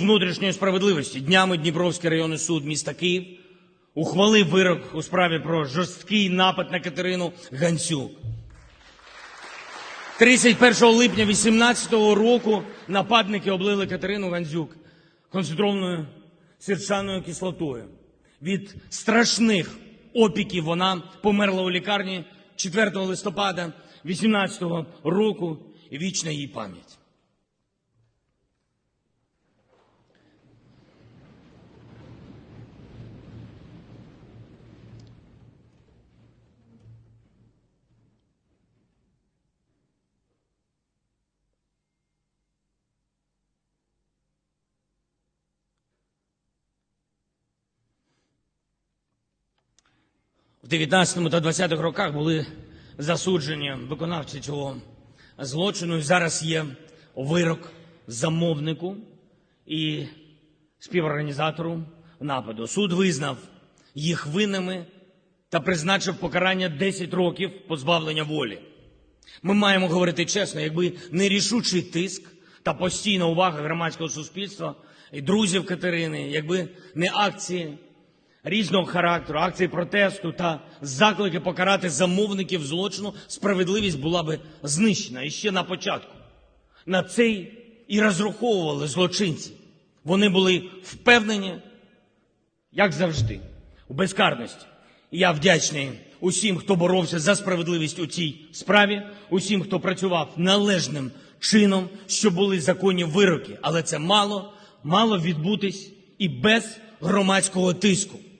внутрішньої справедливості днями Дніпровський районний суд міста Київ ухвалив вирок у справі про жорсткий напад на Катерину Гандзюк. 31 липня 2018 року нападники облили Катерину Гандзюк концентрованою сірчаною кислотою. Від страшних опіків вона померла у лікарні 4 листопада 2018 року і вічна її пам'ять. В 19 та 20 роках були засуджені виконавці цього злочину. І зараз є вирок замовнику і співорганізатору нападу. Суд визнав їх винними та призначив покарання 10 років позбавлення волі. Ми маємо говорити чесно, якби не рішучий тиск та постійна увага громадського суспільства і друзів Катерини, якби не акції різного характеру, акції протесту та заклики покарати замовників злочину, справедливість була би знищена і ще на початку. На цей і розраховували злочинці. Вони були впевнені, як завжди, у безкарності. І я вдячний усім, хто боровся за справедливість у цій справі, усім, хто працював належним чином, щоб були законні вироки. Але це мало, мало відбутись і без громадського тиску.